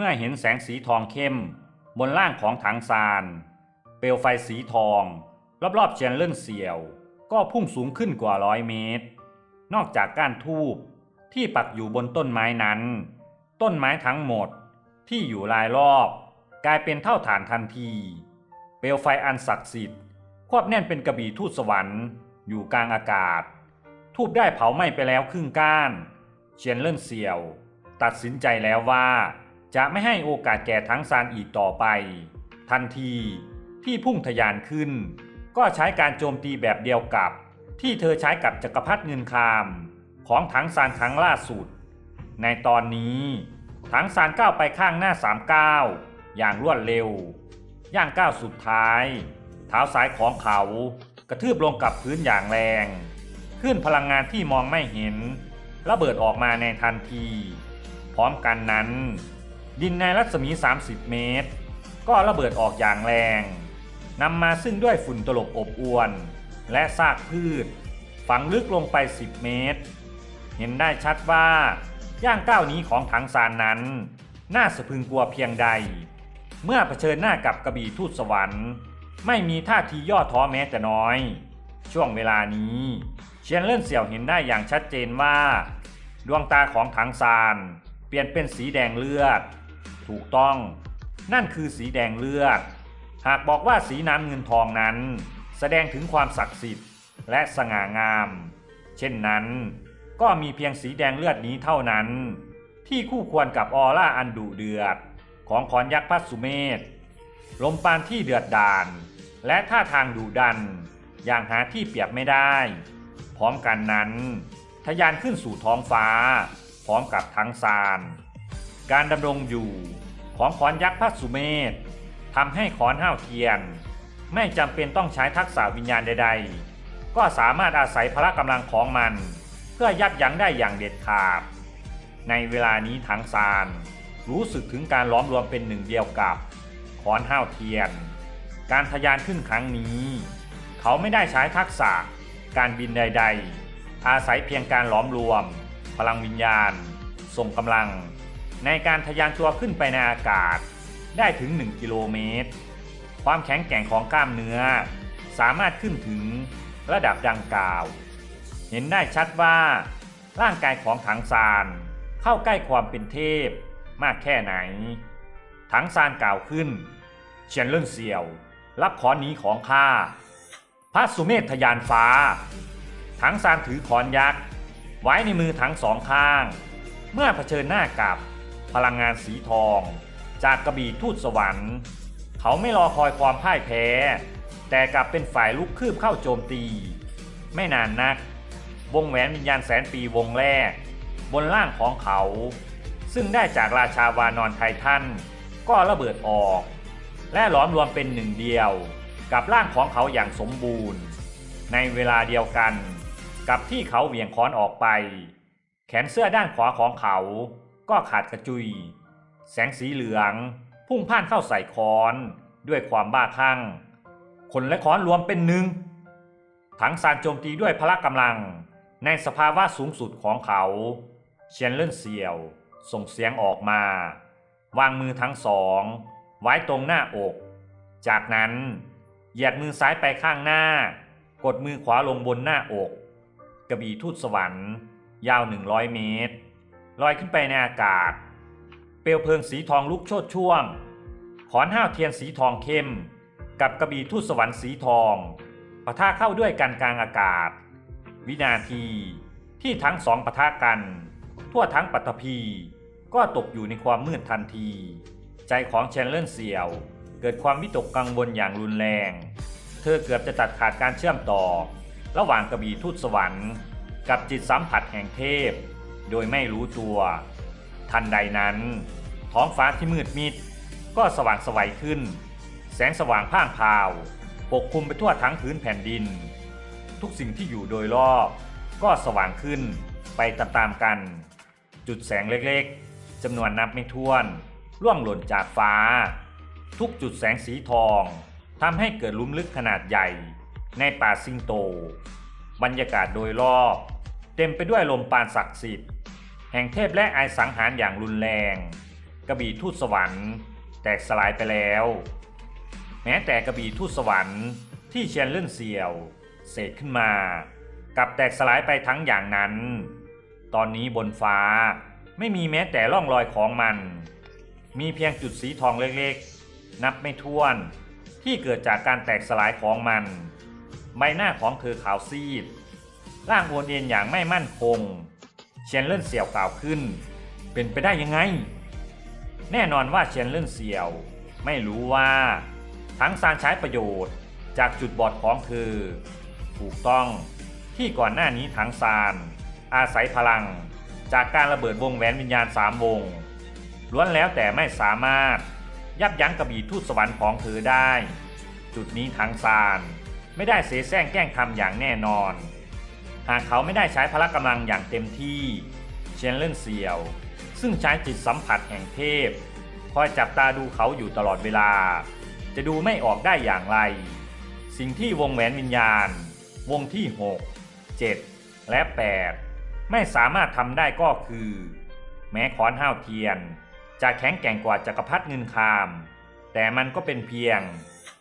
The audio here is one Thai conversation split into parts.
เมื่อเห็นแสงสีทองเข้ม บนล่างของถังซาน เปลวไฟสีทอง รอบๆเชียนเลื่อนเสียว ก็พุ่งสูงขึ้นกว่าร้อยเมตร นอกจากก้านทูบที่ปักอยู่บนต้นไม้นั้น ต้นไม้ทั้งหมดที่อยู่รายรอบ กลายเป็นเท่าฐานทันที เปลวไฟอันศักดิ์สิทธิ์ควบแน่นเป็นกระบี่ทูตสวรรค์ อยู่กลางอากาศ ทูบได้เผาไหม้ไปแล้วครึ่งก้าน เชียนเลื่อนเสียว ตัดสินใจแล้วว่า จะไม่ให้โอกาสแก่ทั้งซานอีกต่อไป ทันทีที่พุ่งทะยานขึ้น ก็ใช้การโจมตีแบบเดียวกับ ที่เธอใช้กับจักรพรรดิเงินคามของถังซานครั้งล่าสุด ในตอนนี้ถังซานก้าวไปข้างหน้าสามก้าวอย่างรวดเร็ว ย่างก้าวสุดท้าย เท้าซ้ายของเขากระทืบลงกับพื้นอย่างแรงขึ้นพลังงานที่มองไม่เห็น ระเบิดออกมาในทันที พร้อมกันนั้น ดินในรัศมี 30 เมตร ก็ระเบิดออกอย่างแรงนำมาซึ่งด้วยฝุ่นตลบอบอวน และซากพืช ฝังลึกลงไป 10 เมตร เห็นได้ชัดว่าย่างก้าวนี้ของถังซานนั้น น่าสะพึงกลัวเพียงใด เมื่อเผชิญหน้ากับกระบี่ทูตสวรรค์ ไม่มีท่าทีย่อท้อแม้แต่น้อย ช่วงเวลานี้เชียนเล่นเสี่ยวเห็นได้อย่างชัดเจนว่า ดวงตาของถังซานเปลี่ยนเป็นสีแดงเลือด ถูกต้อง นั่นคือสีแดงเลือด หากบอกว่าสีน้ำเงินทองนั้น แสดงถึงความศักดิ์สิทธิ์และสง่างาม เช่นนั้น ก็มีเพียงสีแดงเลือดนี้เท่านั้น ที่คู่ควรกับออร่าอันดุเดือด ของขอนยักษ์พัสสุเมธลมปานที่เดือดดาลและท่าทางดุดัน อย่างหาที่เปรียบไม่ได้ พร้อมกันนั้นทะยานขึ้นสู่ท้องฟ้า พร้อมกับทั้งซาน การดำรงอยู่ของขอนยักษ์พัสสุเมธทำให้ขอนห้าวเทียน ไม่จำเป็นต้องใช้ทักษะวิญญาณใด ๆ ก็สามารถอาศัยพละกำลังของมัน เพื่อยับยั้งได้อย่างเด็ดขาด ในเวลานี้ทางซานรู้สึกถึงการล้อมรวมเป็นหนึ่งเดียวกับขอนห้าวเทียน การทะยานขึ้นครั้งนี้ เขาไม่ได้ใช้ทักษะการบินใด ๆ อาศัยเพียงการล้อมรวม พลังวิญญาณส่งกำลัง ในการทะยานตัวขึ้นไปในอากาศได้ถึง 1 กิโลเมตร ความแข็งแกร่งของกล้ามเนื้อ สามารถขึ้นถึงระดับดังกล่าว เห็นได้ชัดว่าร่างกายของถังซานเข้าใกล้ความเป็นเทพมากแค่ไหน ถังซานกล่าวขึ้นเชียนเลื่อนเสี่ยว รับขอนนี้ของข้าพระสุเมธทยานฟ้า ถังซานถือขอนยักษ์ ไว้ในมือทั้งสองข้าง เมื่อเผชิญหน้ากับ พลังงานสีทอง จากกระบี่ทูตสวรรค์ เขาไม่รอคอยความพ่ายแพ้ แต่กลับเป็นฝ่ายลุกคืบเข้าโจมตี ไม่นานนัก วงแหวนวิญญาณแสนปีวงแรก บนล่างของเขา ซึ่งได้จากราชาวานอนไททันก็ระเบิดออก และหลอมรวมเป็นหนึ่งเดียวกับร่างของเขาอย่างสมบูรณ์ ในเวลาเดียวกันกับที่เขาเหวี่ยงค้อนออกไป แขนเสื้อด้านขวาของเขา ก็ขาดกระจุย แสงสีเหลือง พุ่งพ่านเข้าใส่ค้อน ด้วยความบ้าคลั่ง คนและค้อนรวมเป็นหนึ่ง ถังซานโจมตีด้วยพละกำลัง ในสภาวะสูงสุดของเขาเชียนเลื่อนเสียว ส่งเสียงออกมา วางมือทั้งสอง ไว้ตรงหน้าอก จากนั้นเหยียดมือซ้ายไปข้างหน้า กดมือขวาลงบนหน้าอก กระบี่ทูตสวรรค์ ยาว 100 เมตร ลอยขึ้นไปในอากาศ เปลวเพลิงสีทองลุกโชดช่วง ขอนห้าวเทียนสีทองเข้ม กับกระบี่ทูตสวรรค์สีทองปะทะเข้าด้วยกันกลางอากาศ วินาทีที่ทั้งสองปะทะกัน ทั่วทั้งปัตภีก็ตกอยู่ในความมืดทันที ใจของเชนเลนเซียว เกิดความวิตกกังวลอย่างรุนแรง เธอเกือบจะตัดขาดการเชื่อมต่อ ระหว่างกระบี่ทูตสวรรค์ กับจิตสัมผัสแห่งเทพ โดยไม่รู้ตัว ทันใดนั้น ท้องฟ้าที่มืดมิด ก็สว่างสวัยขึ้น แสงสว่างพ่างพราว ปกคลุมไปทั่วทั้งพื้นแผ่นดิน ทุกสิ่งที่อยู่โดยรอบ ก็สว่างขึ้นไปตามๆกัน จุดแสงเล็กๆจำนวนนับไม่ถ้วนร่วงหล่นจากฟ้า ทุกจุดแสงสีทองทำให้เกิดลุมลึกขนาดใหญ่ในป่าซิงโต บรรยากาศโดยรอบ เต็มไปด้วยลมปานศักดิ์สิทธิ์แห่งเทพและไอายสังหารอย่างรุนแรง กระบี่ทูตสวรรค์ แตกสลายไปแล้ว แม้แต่กระบี่ทูตสวรรค์ที่เชียนเลื่อนเสียวเสกขึ้นมา กับแตกสลายไปทั้งอย่างนั้น ตอนนี้บนฟ้าไม่มีแม้แต่ร่องรอยของมัน มีเพียงจุดสีทองเล็กๆ นับไม่ถ้วนที่เกิดจากการแตกสลายของมัน ใบหน้าของเธอขาวซีด ร่างโอนเอ็นอย่างไม่มั่นคงเชียนเลื่นเสี่ยวกล่าวขึ้น เป็นไปได้ยังไง แน่นอนว่าเชียนเลื่นเสี่ยว ไม่รู้ว่าทั้งซานใช้ประโยชน์จากจุดบอดของเธอ ถูกต้องที่ก่อนหน้านี้ทั้งซาน อาศัยพลัง จากการระเบิดวงแหวนวิญญาณสามวงล้วนแล้วแต่ไม่สามารถยับยั้งกระบี่ทูตสวรรค์ของเธอได้ จุดนี้ทางซาน ไม่ได้เสแสร้งแกล้งทำอย่างแน่นอน หากเขาไม่ได้ใช้พละกำลังอย่างเต็มที่เชนเลนเซียว ซึ่งใช้จิตสัมผัสแห่งเทพ คอยจับตาดูเขาอยู่ตลอดเวลา จะดูไม่ออกได้อย่างไร สิ่งที่วงแหวนวิญญาณ วงที่ 6 7 และ 8 ไม่สามารถทำได้ก็คือ แม้ขอนห้าวเทียน จะแข็งแกร่งกว่าจักรพรรดิเงินคาม แต่มันก็เป็นเพียง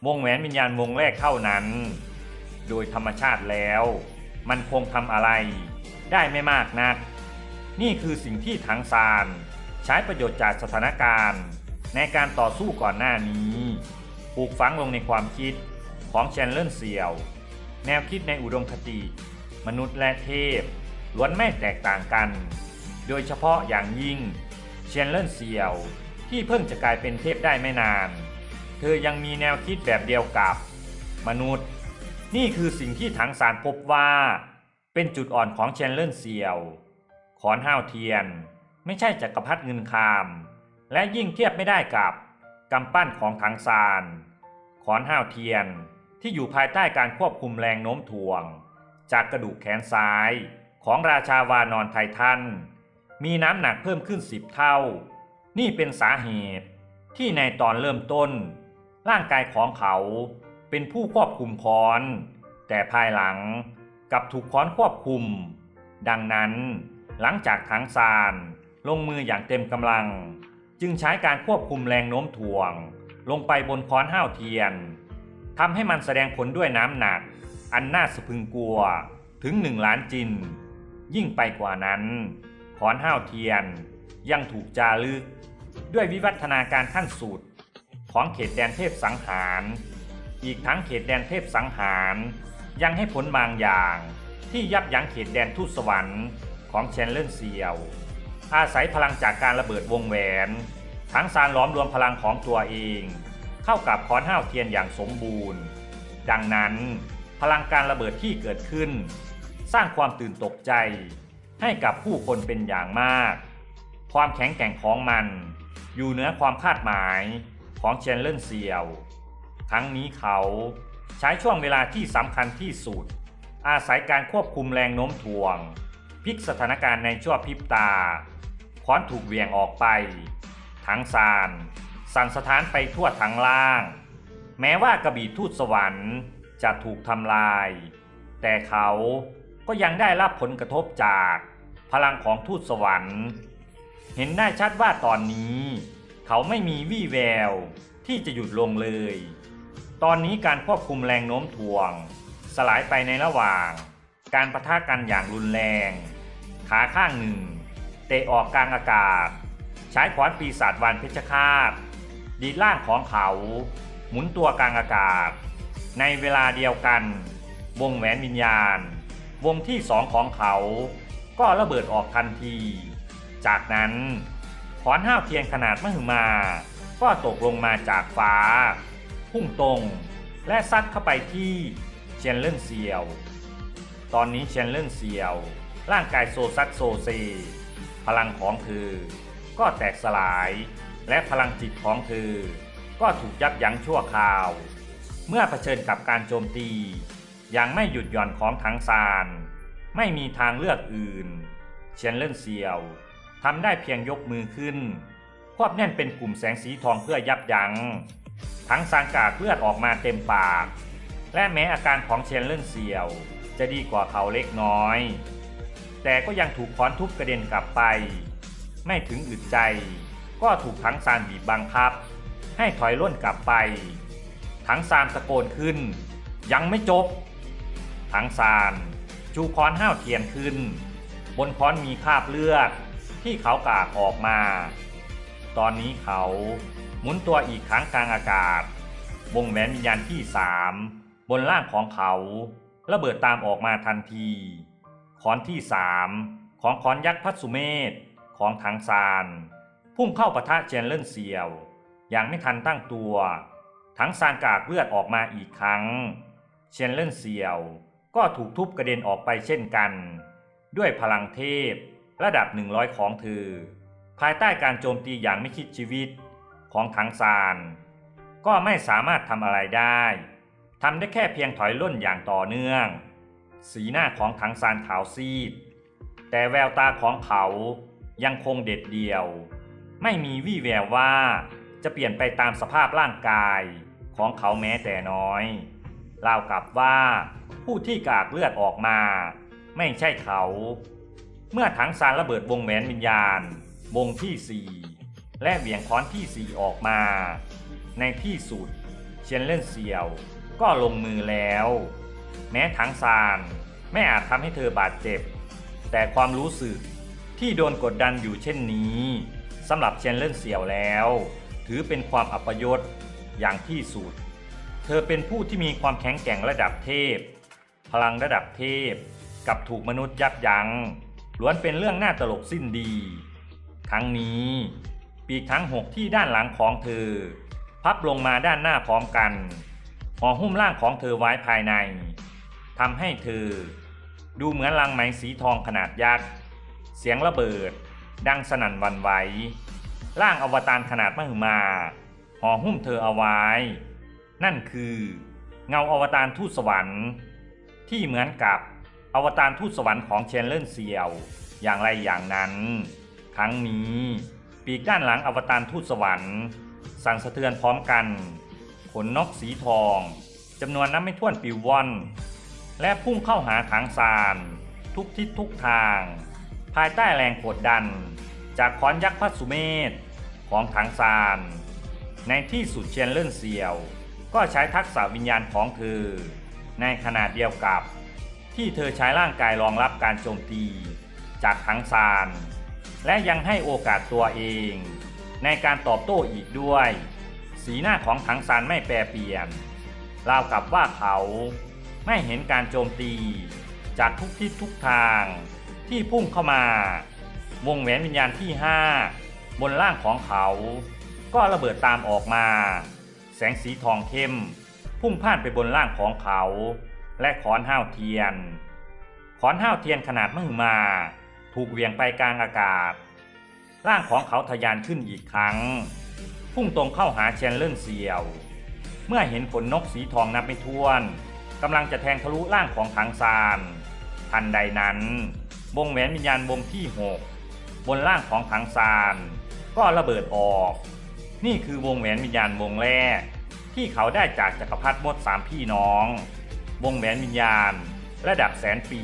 วงแหวนวิญญาณวงแรกเท่านั้น โดยธรรมชาติแล้ว มันคงทำอะไร ได้ไม่มากนัก นี่คือสิ่งที่ถังซานใช้ประโยชน์จากสถานการณ์ ในการต่อสู้ก่อนหน้านี้ปลูกฝังลงในความคิดของแชนเลนเซียว แนวคิดในอุดมคติ มนุษย์และเทพล้วนไม่แตกต่างกัน โดยเฉพาะอย่างยิ่งเชนเลนเซียว ที่เพิ่งจะกลายเป็นเทพได้ไม่นาน เธอยังมีแนวคิดแบบเดียวกับ มนุษย์ นี่คือสิ่งที่ถังสารพบว่า เป็นจุดอ่อนของเชนเลนเซียว ขอนห้าวเทียน ไม่ใช่จักรพรรดิเงินคาม และยิ่งเทียบไม่ได้กับกำปั้นของถังซานขอนห้าวเทียนที่อยู่ภายใต้การควบคุมแรงโน้มถ่วง จากกระดูกแขนซ้ายของราชาวานอนไททัน มีน้ำหนักเพิ่มขึ้นสิบเท่า นี่เป็นสาเหตุที่ในตอนเริ่มต้น ร่างกายของเขา เป็นผู้ควบคุมค้อน แต่ภายหลังกลับถูกค้อนควบคุม ดังนั้น หลังจากทั้งซานลงมืออย่างเต็มกำลัง จึงใช้การควบคุมแรงโน้มถ่วง ลงไปบนค้อนห้าวเทียนทำให้มันแสดงผลด้วยน้ำหนัก อันน่าสะพึงกลัวถึงหนึ่งล้านจิน ยิ่งไปกว่านั้นขอนห้าวเทียนยังถูกจารึก ด้วยวิวัฒนาการขั้นสุด ของเขตแดนเทพสังหาร อีกทั้งเขตแดนเทพสังหาร ยังให้ผลบางอย่าง ที่ยับยั้งเขตแดนทูตสวรรค์ของเชนเลนเซียว อาศัยพลังจากการระเบิดวงแหวน ทั้งสารล้อมรวมพลังของตัวเอง เข้ากับคอนห้าวเทียนอย่างสมบูรณ์ ดังนั้นพลังการระเบิดที่เกิดขึ้น สร้างความตื่นตกใจ ให้กับผู้คนเป็นอย่างมาก ความแข็งแกร่งของมัน อยู่เหนือความคาดหมายของเชนเลนเซียว ทั้งนี้เขาใช้ช่วงเวลาที่สำคัญที่สุด อาศัยการควบคุมแรงโน้มถ่วงพลิกสถานการณ์ในชั่วพริบตาค้อนถูกเหวี่ยงออกไป ทั้งซานสั่นสถานไปทั่วทั้งล่าง แม้ว่ากระบี่ทูตสวรรค์จะถูกทำลาย แต่เขาก็ยังได้รับผลกระทบจากพลังของทูตสวรรค์ เห็นได้ชัดว่าตอนนี้ เขาไม่มีวี่แววที่จะหยุดลงเลย ตอนนี้การควบคุมแรงโน้มถ่วง สลายไปในระหว่าง การประทะกันอย่างรุนแรง ขาข้างหนึ่ง เตะออกกลางอากาศ ใช้ขวานปีศาจวานเพชรฆาต ดีดล่างของเขา หมุนตัวกลางอากาศ ในเวลาเดียวกัน วงแหวนวิญญาณ วงที่สองของเขา ก็ระเบิดออกทันที จากนั้นขอนห้าวเทียนขนาดมหึมา ก็ตกลงมาจากฟ้า พุ่งตรง และซัดเข้าไปที่เชนเลนเซียว ตอนนี้เชนเลนเซียว ร่างกายโซซัดโซเซ พลังของเธอ ก็แตกสลาย และพลังจิตของเธอ ก็ถูกยับยั้งชั่วคราว เมื่อเผชิญกับการโจมตี อย่างไม่หยุดหย่อนของทั้งซาน ไม่มีทางเลือกอื่น เชนเลนเซียวทำได้เพียงยกมือขึ้น ควบแน่นเป็นกลุ่มแสงสีทองเพื่อยับยัง้ง ทั้งซางกากเลือดออกมาเต็มปาก และแม้อาการของเชนเลนเซียว จะดีกว่าเขาเล็กน้อย แต่ก็ยังถูกค้อนทุบกระเด็นกลับไป ไม่ถึงอึดใจ ก็ถูกถังซานบีบบังคับ ให้ถอยร่นกลับไปถังซานตะโกนขึ้น ยังไม่จบถังซานจูค้อนห้าวเทียนขึ้น บนค้อนมีคราบเลือดที่เขากากออกมา ตอนนี้เขา หมุนตัวอีกครั้งกลางอากาศ วงแหวนวิญญาณที่สามบนร่างของเขา ระเบิดตามออกมาทันทีคอนที่สามของคอนยักษ์พัสุเมธของถังซาน พุ่งเข้าปะทะเจนเล่นเซียว อย่างไม่ทันตั้งตัวถังซานกากเลือดออกมาอีกครั้งเชนเล่นเซียว ก็ถูกทุบกระเด็นออกไปเช่นกัน ด้วยพลังเทพระดับ 100 ของเธอภายใต้การโจมตีอย่างไม่คิดชีวิต ของถังซาน ก็ไม่สามารถทำอะไรได้ทำได้แค่เพียงถอยล่นอย่างต่อเนื่อง สีหน้าของถังซานขาวซีด แต่แววตาของเขายังคงเด็ดเดี่ยว ไม่มีวี่แววว่าจะเปลี่ยนไปตามสภาพร่างกายของเขาแม้แต่น้อยรากับว่าผู้ที่กากเลือดออกมา ไม่ใช่เขา เมื่อถังซานระเบิดวงแหวนวิญญาณ วงที่สี่ และเหวี่ยงค้อนที่สี่ออกมา ในที่สุดเชนเล่นเซียวก็ลงมือแล้ว แม้ถังซานไม่อาจทำให้เธอบาดเจ็บ แต่ความรู้สึกที่โดนกดดันอยู่เช่นนี้สำหรับเชนเล่นเสี่ยวแล้ว ถือเป็นความอัปยศอย่างที่สุด เธอเป็นผู้ที่มีความแข็งแกร่งระดับเทพ พลังระดับเทพ กับถูกมนุษย์ยับยัง้งล้วนเป็นเรื่องน่าตลกสิ้นดี ครั้งนี้ ปีกทั้งหกที่ด้านหลังของเธอ พับลงมาด้านหน้าพร้อมกันห่อหุ้มร่างของเธอไว้ภายในทำให้เธอ ดูเหมือนลังไหมสีทองขนาดยักษ์ เสียงระเบิด ดังสนั่นวันไหว ร่างอวตารขนาดมหึมาห่อหุ้มเธอเอาไว้ นั่นคือ เงาอวตารทูตสวรรค์ ที่เหมือนกับอวตารทูตสวรรค์ของเชนเลนเซียว อย่างไรอย่างนั้น ครั้งนี้ ปีกด้านหลังอวตารทูตสวรรค์ สั่นสะเทือนพร้อมกัน ขนนกสีทองจำนวนนับไม่ถ้วนปิวว่อน และพุ่งเข้าหาถังซานทุกทิศทุกทาง ภายใต้แรงกดดัน จากค้อนยักษ์พัสุเมธของถังซาน ในที่สุดเชนเล่นเซียว ก็ใช้ทักษะวิญญาณของเธอ ในขณะเดียวกับ ที่เธอใช้ร่างกายรองรับการโจมตี จากถังซาน และยังให้โอกาสตัวเอง ในการตอบโต้อีกด้วย สีหน้าของถังซานไม่แปรเปลี่ยนราวกับว่าเขาไม่เห็นการโจมตี จากทุกทิศทุกทางที่พุ่งเข้ามา วงแหวนวิญญาณที่ 5 บนร่างของเขา ก็ระเบิดตามออกมา แสงสีทองเข้ม พุ่งพ่านไปบนร่างของเขา และขอนห้าวเทียน ขอนห้าวเทียนขนาดมหึมา ถูกเหวี่ยงไปกลางอากาศ ร่างของเขาทะยานขึ้นอีกครั้ง พุ่งตรงเข้าหาเชนเล่นเซียว เมื่อเห็นขนนกสีทองนับไม่ถ้วนกำลังจะแทงทะลุร่างของถังซาน ทันใดนั้นวงแหวนวิญญาณวงที่หกบนร่างของถังซาน ก็ระเบิดออก นี่คือวงแหวนวิญญาณวงแรก ที่เขาได้จากจักรพรรดิมดสามพี่น้อง วงแหวนวิญญาณ ระดับแสนปี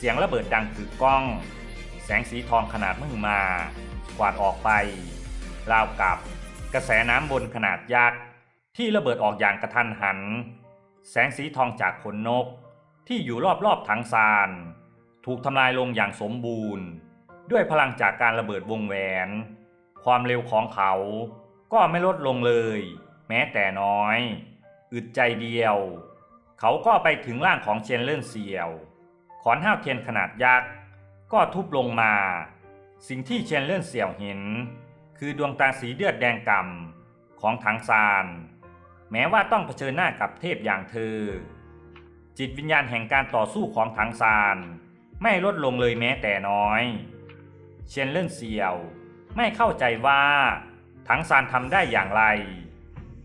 เสียงระเบิดดังกึกก้อง แสงสีทองขนาดมหึมา กวาดออกไป ราวกับกระแสน้ำบนขนาดยักษ์ที่ระเบิดออกอย่างกระทันหัน แสงสีทองจากขนนกที่อยู่รอบๆถังซาน ถูกทำลายลงอย่างสมบูรณ์ ด้วยพลังจากการระเบิดวงแหวน ความเร็วของเขาก็ไม่ลดลงเลย แม้แต่น้อย อึดใจเดียว เขาก็ไปถึงร่างของเชนเล่นเซียว ขอนห้าวเทียนขนาดยักษ์ก็ทุบลงมา สิ่งที่เชนเล่นเสี่ยวเห็น คือดวงตาสีเลือดแดงกำ่ำของถังซาน แม้ว่าต้องเผชิญหน้ากับเทพอย่างเธอ จิตวิญญาณแห่งการต่อสู้ของถังซาน ไม่ลดลงเลยแม้แต่น้อย เชนเล่นเซียวไม่เข้าใจว่าถังซานทำได้อย่างไร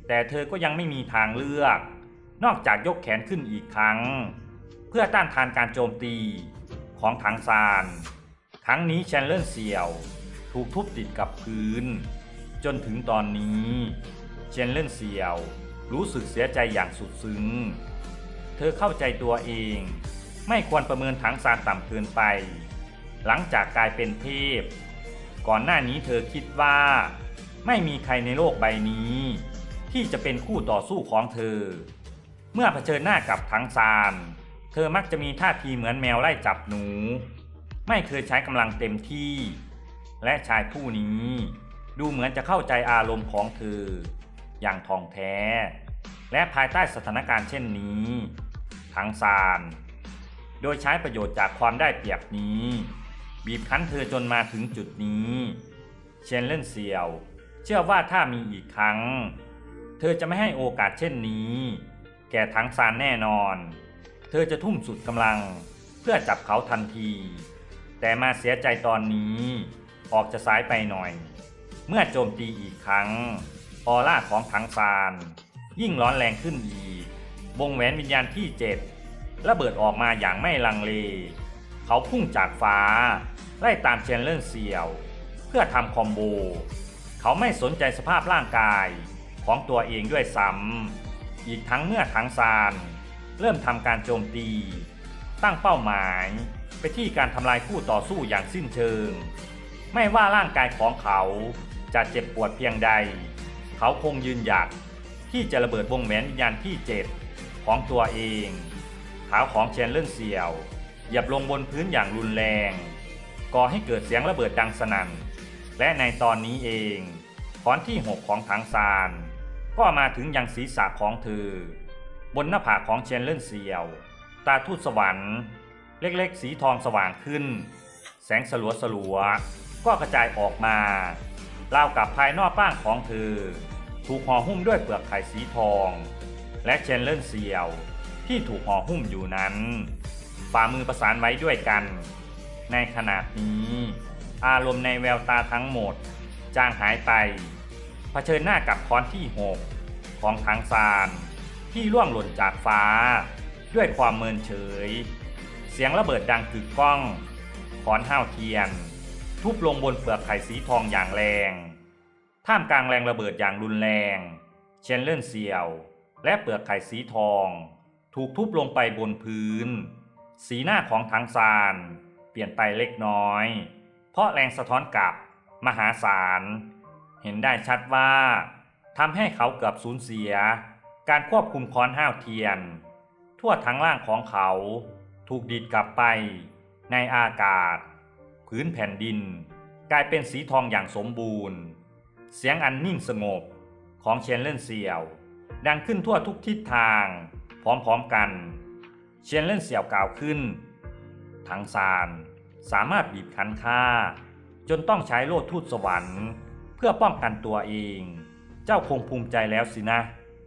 แต่เธอก็ยังไม่มีทางเลือก นอกจากยกแขนขึ้นอีกครั้ง พื่อต้านทานการโจมตีของถังซานครั้งนี้เชนเล่นเซียว ถูกทุบติดกับพื้น จนถึงตอนนี้เชนเล่นเซียว รู้สึกเสียใจอย่างสุดซึ้ง เธอเข้าใจตัวเอง ไม่ควรประเมินถังซานต่ำเกินไป หลังจากกลายเป็นเทพ ก่อนหน้านี้เธอคิดว่า ไม่มีใครในโลกใบนี้ ที่จะเป็นคู่ต่อสู้ของเธอ เมื่อเผชิญหน้ากับทั้งซาน เธอมักจะมีท่าทีเหมือนแมวไล่จับหนู ไม่เคยใช้กำลังเต็มที่ และชายผู้นี้ ดูเหมือนจะเข้าใจอารมณ์ของเธอ อย่างท่องแท้ และภายใต้สถานการณ์เช่นนี้ทั้งซาน โดยใช้ประโยชน์จากความได้เปรียบนี้ บีบคั้นเธอจนมาถึงจุดนี้ เชนเล่นเซียว เชื่อว่าถ้ามีอีกครั้ง เธอจะไม่ให้โอกาสเช่นนี้ แก่ทั้งซานแน่นอน เธอจะทุ่มสุดกำลังเพื่อจับเขาทันที แต่มาเสียใจตอนนี้ออกจะสายไปหน่อย เมื่อโจมตีอีกครั้ง ออร่าของทังซาน ยิ่งร้อนแรงขึ้นอีก วงแหวนวิญญาณที่เจ็ดระเบิดออกมาอย่างไม่ลังเล เขาพุ่งจากฟ้า ไล่ตามเชนเลอร์เซียว เพื่อทำคอมโบ เขาไม่สนใจสภาพร่างกายของตัวเองด้วยซ้ำอีกทั้งเมื่อทังซาน เริ่มทำการโจมตี ตั้งเป้าหมายไปที่การทำลายคู่ต่อสู้อย่างสิ้นเชิง ไม่ว่าร่างกายของเขาจะเจ็บปวดเพียงใด เขาคงยืนหยัดที่จะระเบิดวงแหวนวิญญาณที่เจ็ดของตัวเองเท้าของเชนเลอร์เซียว เหยียบลงบนพื้นอย่างรุนแรงก่อให้เกิดเสียงระเบิดดังสนั่น และในตอนนี้เองคอนที่6ของถังซาน ก็มาถึงยังศีรษะของเธอ บนหน้าผากของเชนเลอร์เซียว ตาทูตสวรรค์ เล็กๆ สีทองสว่างขึ้น แสงสลัวสลัวๆก็กระจายออกมาราวกับภายนอกร่างของเธอ ถูกห่อหุ้มด้วยเปลือกไข่สีทอง และเชนเลอร์เซียว ที่ถูกห่อหุ้มอยู่นั้นฝ่ามือประสานไว้ด้วยกัน ในขณะนี้ อารมณ์ในแววตาทั้งหมด จางหายไปเผชิญหน้ากับค้อนที่6ของทางซาน ที่ร่วงหล่นจากฟ้า ด้วยความเมินเฉย เสียงระเบิดดังกึกก้องค้อนห้าวเทียน ทุบลงบนเปลือกไข่สีทองอย่างแรง ท่ามกลางแรงระเบิดอย่างรุนแรง เชนเลนเซียว และเปลือกไข่สีทอง ถูกทุบลงไปบนพื้น สีหน้าของทังซานเปลี่ยนไปเล็กน้อย เพราะแรงสะท้อนกลับมหาศาล เห็นได้ชัดว่าทำให้เขาเกือบสูญเสีย การควบคุมค้อนห้าวเทียน ทั่วทั้งร่างของเขา ถูกดีดกลับไปในอากาศพื้นแผ่นดิน กลายเป็นสีทองอย่างสมบูรณ์ เสียงอันนิ่งสงบของเชนเลนเซียว ดังขึ้นทั่วทุกทิศทางพร้อมๆกัน เชนเลนเซียวกล่าวขึ้น ทั้งซานสามารถบีบคั้นฆ่า จนต้องใช้โลดทูตสวรรค์ เพื่อป้องกันตัวเอง เจ้าคงภูมิใจแล้วสินะ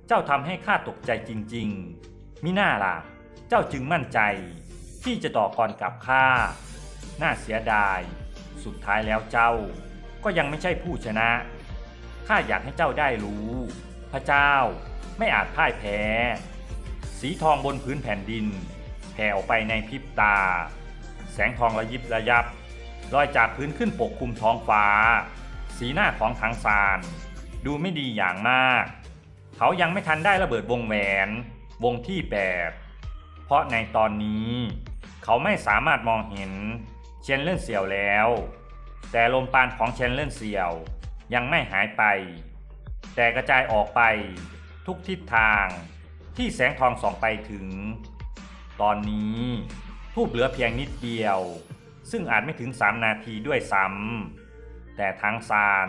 เจ้าทำให้ข้าตกใจจริงๆ มิน่าล่ะ เจ้าจึงมั่นใจ ที่จะต่อกรกับข้า น่าเสียดาย สุดท้ายแล้วเจ้า ก็ยังไม่ใช่ผู้ชนะ ข้าอยากให้เจ้าได้รู้ พระเจ้าไม่อาจพ่ายแพ้ สีทองบนพื้นแผ่นดิน แผ่ออกไปในพริบตา แสงทองระยิบระยับ ลอยจากพื้นขึ้นปกคลุมท้องฟ้า สีหน้าของทางซาน ดูไม่ดีอย่างมาก เขายังไม่ทันได้ระเบิดวงแหวนวงที่แปดเพราะในตอนนี้ เขาไม่สามารถมองเห็นเชนเลนเซียวแล้ว แต่ลมปานของเชนเลนเซียวยังไม่หายไป แต่กระจายออกไปทุกทิศทางที่แสงทองส่องไปถึง ตอนนี้ทูบเหลือเพียงนิดเดียว ซึ่งอาจไม่ถึง 3 นาทีด้วยซ้ำแต่ทั้งซาน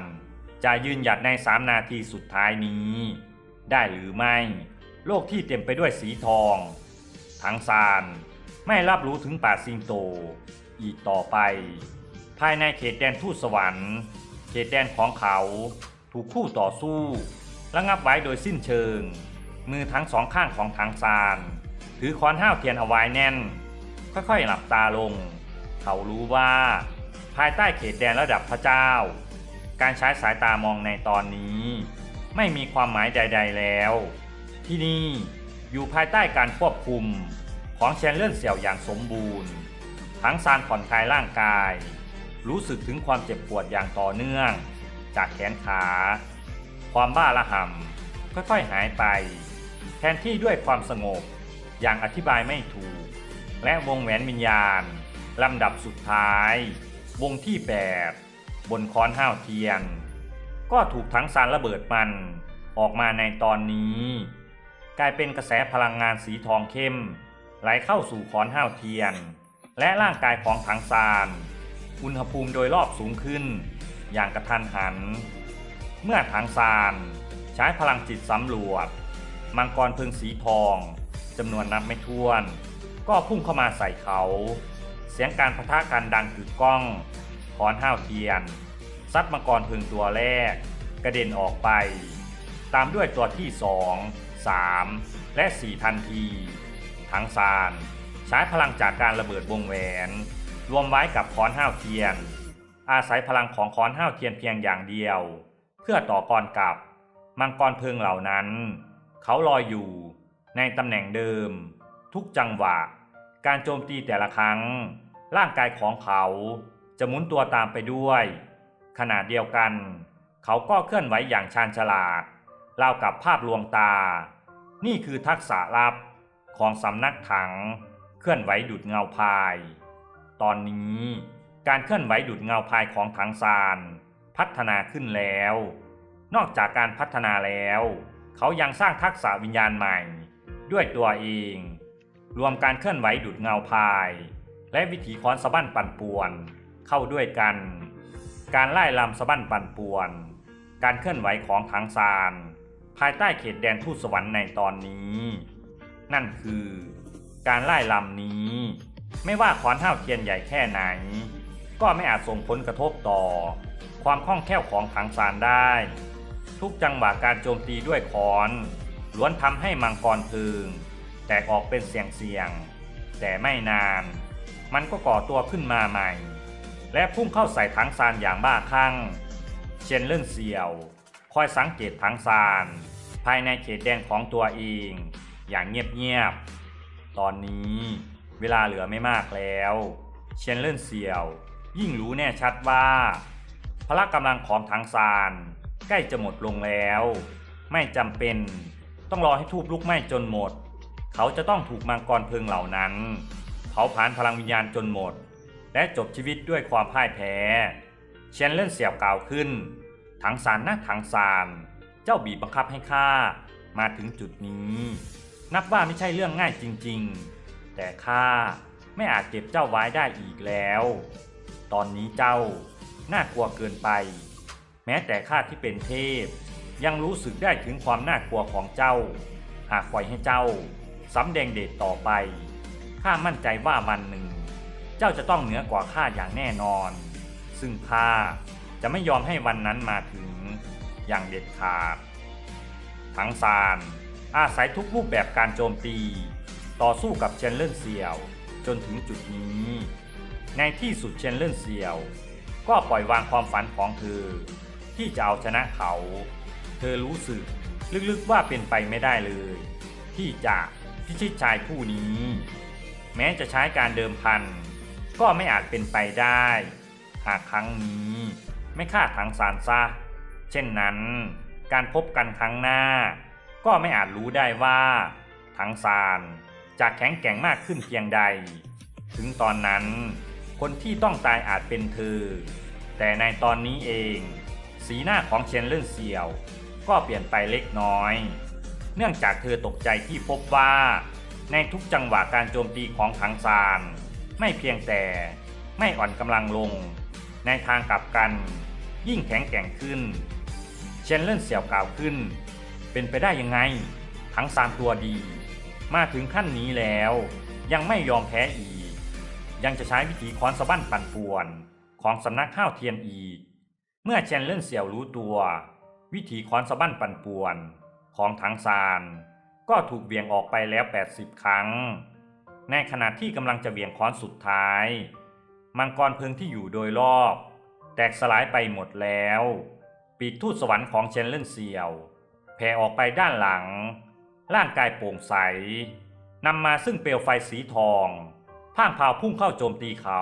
จะยืนหยัดใน 3 นาทีสุดท้ายนี้ ได้หรือไม่ โลกที่เต็มไปด้วยสีทอง ทังซานไม่รับรู้ถึงป่าสิงโต อีกต่อไป ภายในเขตแดนทูตสวรรค์ เขตแดนของเขาถูกคู่ต่อสู้ระงับไว้โดยสิ้นเชิง มือทั้งสองข้างของทางซานถือค้อนห้าวเทียนเอาไว้แน่น ค่อยๆหลับตาลง เขารู้ว่า ภายใต้เขตแดนระดับพระเจ้า การใช้สายตามองในตอนนี้ ไม่มีความหมายใด ๆ แล้ว ที่นี่อยู่ภายใต้การควบคุมของเชนเลอร์เสี่ยวอย่างสมบูรณ์ ทั้งซานผ่อนคลายร่างกาย รู้สึกถึงความเจ็บปวดอย่างต่อเนื่อง จากแขนขา ความบ้าระห่ำค่อยๆหายไป แทนที่ด้วยความสงบอย่างอธิบายไม่ถูก และวงแหวนวิญญาณลำดับสุดท้าย วงที่ 8 บนค้อนห้าวเทียน ก็ถูกทั้งซานระเบิดมันออกมาในตอนนี้ กลายเป็นกระแสพลังงานสีทองเข้ม ไหลเข้าสู่ค้อนห้าวเทียน และร่างกายของถังซานอุณหภูมิโดยรอบสูงขึ้น อย่างกระทันหัน เมื่อถังซานใช้พลังจิตสำรวจ มังกรเพึงสีทองจำนวนนับไม่ถ้วน ก็พุ่งเข้ามาใส่เขา เสียงการปะทะกันดังกึกก้องค้อนห้าวเทียน ซัดมังกรพึงตัวแรก กระเด็นออกไป ตามด้วยตัวที่สองสามและสี่ทันทีทั้งซาน ใช้พลังจากการระเบิดวงแหวน รวมไว้กับค้อนห้าวเทียน อาศัยพลังของค้อนห้าวเทียนเพียงอย่างเดียว เพื่อต่อกรกับมังกรเพิงเหล่านั้น เขาลอยอยู่ในตำแหน่งเดิม ทุกจังหวะ การโจมตีแต่ละครั้ง ร่างกายของเขาจะหมุนตัวตามไปด้วย ขณะเดียวกัน เขาก็เคลื่อนไหวอย่างชาญฉลาดรากับภาพลวงตา นี่คือทักษะลับของสำนักถัง เคลื่อนไหวดุดเงาพาย ตอนนี้การเคลื่อนไหวดุดเงาพายของถังซานพัฒนาขึ้นแล้ว นอกจากการพัฒนาแล้ว เขายังสร้างทักษะวิญญาณใหม่ ด้วยตัวเอง รวมการเคลื่อนไหวดุดเงาพาย และวิถีค้อนสะบั้นปั่นป่วน เข้าด้วยกัน การไล่ลำสะบั้นปั่นป่วน การเคลื่อนไหวของถังซาน ภายใต้เขตแดนทูตสวรรค์ในตอนนี้ นั่นคือ การไล่ลำนี้ ไม่ว่าขอนห้าวเทียนใหญ่แค่ไหน ก็ไม่อาจส่งผลกระทบต่อ ความคล่องแคล่วของถังซานได้ ทุกจังหวะการโจมตีด้วยขอนล้วนทำให้มังกรพึงแตกออกเป็นเสียงเสียงแต่ไม่นาน มันก็ก่อตัวขึ้นมาใหม่ และพุ่งเข้าใส่ถังซานอย่างบ้าคลั่ง เชนเลื่อนเสี่ยว คอยสังเกตถังซาน ภายในเขตแดนของตัวเอง อย่างเงียบๆ ตอนนี้เวลาเหลือไม่มากแล้ว เชนเลื่อนเสี่ยว ยิ่งรู้แน่ชัดว่า พละกำลังของถังซานใกล้จะหมดลงแล้ว ไม่จำเป็นต้องรอให้ทูบลุกไหม้จนหมด เขาจะต้องถูกมังกรเพลิงเหล่านั้นเผาผลาญพลังวิญญาณจนหมด และจบชีวิตด้วยความพ่ายแพ้เชนเล่นเสียบกล่าวขึ้น ถังซานนะถังซานเจ้าบีบบังคับให้ข้ามาถึงจุดนี้ นับว่าไม่ใช่เรื่องง่ายจริง ๆ แต่ข้าไม่อาจเก็บเจ้าไว้ได้อีกแล้ว ตอนนี้เจ้าน่ากลัวเกินไป แม้แต่ข้าที่เป็นเทพ ยังรู้สึกได้ถึงความน่ากลัวของเจ้า หากปล่อยให้เจ้าสำแดงเดชต่อไปข้ามั่นใจว่าวันหนึ่ง เจ้าจะต้องเหนือกว่าข้าอย่างแน่นอน ซึ่งข้าจะไม่ยอมให้วันนั้นมาถึงอย่างเด็ดขาด ทั้งซานอาศัยทุกรูปแบบการโจมตี ต่อสู้กับเชนเลนเซียว จนถึงจุดนี้ ในที่สุดเชนเลนเซียว ก็ปล่อยวางความฝันของเธอ ที่จะเอาชนะเขา เธอรู้สึกลึกๆว่าเป็นไปไม่ได้เลย ที่จะพิชิตชายผู้นี้ แม้จะใช้การเดิมพัน ก็ไม่อาจเป็นไปได้ หากครั้งนี้ไม่ฆ่าถังซานซะเช่นนั้น การพบกันครั้งหน้า ก็ไม่อาจรู้ได้ว่าถังซานจะแข็งแกร่งมากขึ้นเพียงใด ถึงตอนนั้น คนที่ต้องตายอาจเป็นเธอ แต่ในตอนนี้เอง สีหน้าของเชนเลื่นเซียว ก็เปลี่ยนไปเล็กน้อย เนื่องจากเธอตกใจที่พบว่า ในทุกจังหวะการโจมตีของถังซาน ไม่เพียงแต่ไม่อ่อนกำลังลง ในทางกลับกัน ยิ่งแข็งแกร่งขึ้น เชนเล่นเสี่ยวกล่าวขึ้น เป็นไปได้ยังไง ทั้งซานตัวดี มาถึงขั้นนี้แล้ว ยังไม่ยอมแพ้อีก ยังจะใช้วิธีค้อนสะบั้นปั่นป่วนของสำนักข้าวเทียนอีก เมื่อเชนเล่นเสี่ยวรู้ตัว วิธีค้อนสะบั้นปั่นป่วนของถังซานก็ถูกเบี่ยงออกไปแล้ว 80 ครั้ง ในขณะที่กำลังจะเบี่ยงค้อนสุดท้าย มังกรเพิงที่อยู่โดยรอบ แตกสลายไปหมดแล้ว ปีกทูตสวรรค์ของเชนเล่นเซียว แผ่ออกไปด้านหลัง ร่างกายโปร่งใสนำมาซึ่งเปลวไฟสีทองพ่างพาวพุ่งเข้าโจมตีเขา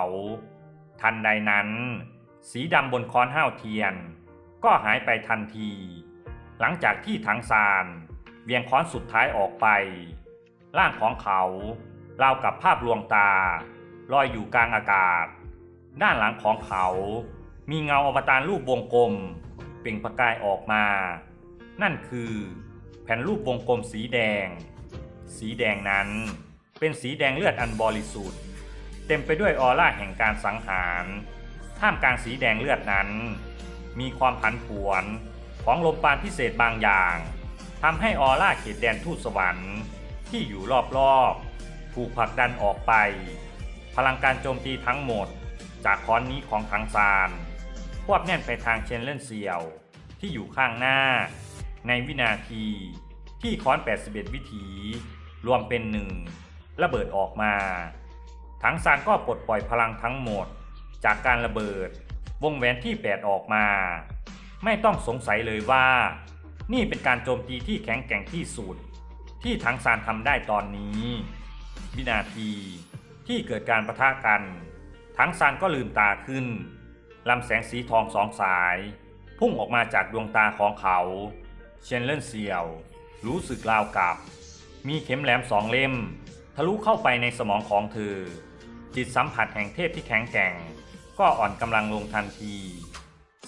ทันใดนั้น สีดำบนค้อนห้าวเทียน ก็หายไปทันที หลังจากที่ถังซานเวียงค้อนสุดท้ายออกไป ร่างของเขา ราวกับภาพลวงตา ลอยอยู่กลางอากาศ ด้านหลังของเขา มีเงาอวตารรูปวงกลม เปล่งประกายออกมา นั่นคือ แผ่นรูปวงกลมสีแดง สีแดงนั้นเป็นสีแดงเลือดอันบริสุทธิ์ เต็มไปด้วยออร่าแห่งการสังหาร ท่ามกลางสีแดงเลือดนั้น มีความผันผวนของลมปานพิเศษบางอย่างทำให้ออร่าเขตแดนทูตสวรรค์ที่อยู่รอบๆ ถูกผลักดันออกไป พลังการโจมตีทั้งหมด จากค้อนนี้ของทังซานควบแน่นไปทางเชนเลนเซียว ที่อยู่ข้างหน้า ในวินาทีที่ค้อน 81 วิถี รวมเป็นหนึ่งระเบิดออกมา ทั้งซานก็ปลดปล่อยพลังทั้งหมด จากการระเบิดวงแหวนที่ 8 ออกมา ไม่ต้องสงสัยเลยว่า นี่เป็นการโจมตีที่แข็งแกร่งที่สุด ที่ทั้งซานทำได้ตอนนี้ วินาทีที่เกิดการประทะกัน ทั้งซานก็ลืมตาขึ้นลำแสงสีทองสองสาย พุ่งออกมาจากดวงตาของเขาเชนเลนเซียว รู้สึกราวกับ มีเข็มแหลมสองเล่ม ทะลุเข้าไปในสมองของเธอ จิตสัมผัสแห่งเทพที่แข็งแกร่ง ก็อ่อนกำลังลงทันที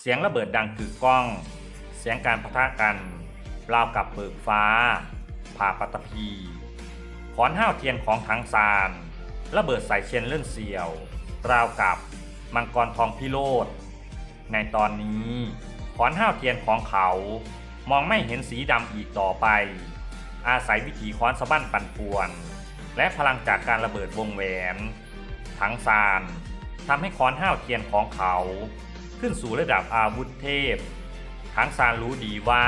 เสียงระเบิดดังกึกก้อง เสียงการปะทะกันราวกับเบิกฟ้า ผ่าปัตภี ขอนห้าวเทียนของถังซานระเบิดใส่เชนเลื่อนเสียว ราวกับมังกรทองพิโรธในตอนนี้ขอนห้าวเทียนของเขามองไม่เห็นสีดำอีกต่อไป อาศัยวิถีค้อนสะบั้นปั่นป่วน และพลังจากการระเบิดวงแหวนทังซานทำให้ค้อนห้าวเทียนของเขา ขึ้นสู่ระดับอาวุธเทพทังซานรู้ดีว่า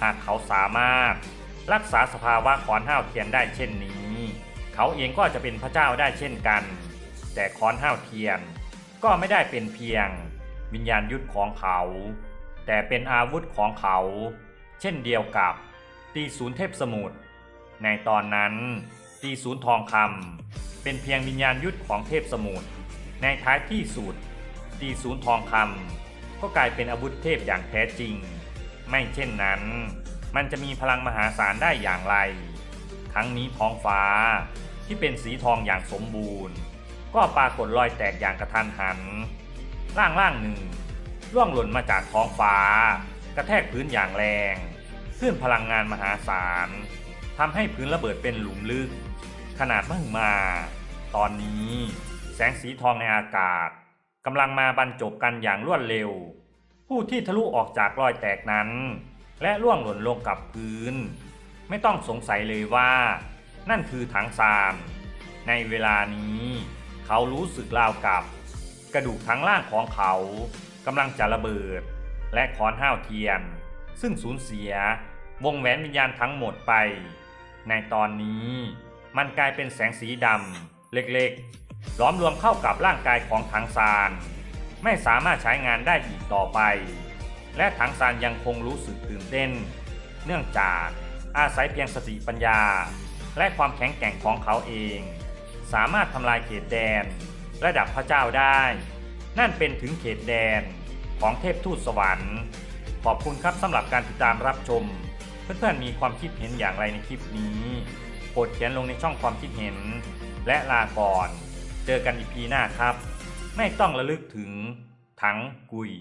หากเขาสามารถ รักษาสภาวะคอนห้าวเทียนได้เช่นนี้ เขาเองก็จะเป็นพระเจ้าได้เช่นกัน แต่คอนห้าวเทียนก็ไม่ได้เป็นเพียง วิญญาณยุทธของเขา แต่เป็นอาวุธของเขา เช่นเดียวกับตีศูนย์เทพสมุทรในตอนนั้นตีศูนย์ทองคำเป็นเพียงวิญญาณยุทธของเทพสมุทรในท้ายที่สุดตีศูนย์ทองคำก็กลายเป็นอาวุธเทพอย่างแท้จริง ไม่เช่นนั้น มันจะมีพลังมหาศาลได้อย่างไร ทั้งนี้ท้องฟ้าที่เป็นสีทองอย่างสมบูรณ์ ก็ปรากฏรอยแตกอย่างกระทันหัน ร่างร่างหนึ่งร่วงหล่นมาจากท้องฟ้า กระแทกพื้นอย่างแรงคลื่นพลังงานมหาศาลทำให้พื้นระเบิดเป็นหลุมลึก ขนาดมหึมา ตอนนี้แสงสีทองในอากาศกำลังมาบรรจบกันอย่างรวดเร็ว ผู้ที่ทะลุออกจากรอยแตกนั้น และล่วงหล่นลงกับพื้น ไม่ต้องสงสัยเลยว่า นั่นคือถังซาน ในเวลานี้ เขารู้สึกราวกับ กระดูกทั้งล่างของเขากำลังจะระเบิด และขอนห้าวเทียน ซึ่งสูญเสียวงแหวนวิญญาณทั้งหมดไป ในตอนนี้มันกลายเป็นแสงสีดำเล็กๆ ล้อมรวมเข้ากับร่างกายของถังซาน ไม่สามารถใช้งานได้อีกต่อไป และถังซานยังคงรู้สึกตื่นเต้น เนื่องจากอาศัยเพียงสติปัญญา และความแข็งแกร่งของเขาเอง สามารถทำลายเขตแดน ระดับพระเจ้าได้ นั่นเป็นถึงเขตแดนของเทพทูตสวรรค์ ขอบคุณครับสำหรับการติดตามรับชม เพื่อนๆมีความคิดเห็นอย่างไรในคลิปนี้โปรดเขียนลงในช่องความคิดเห็น และลาก่อน เจอกันอีพีหน้าครับ ไม่ต้องระลึกถึงถังกุย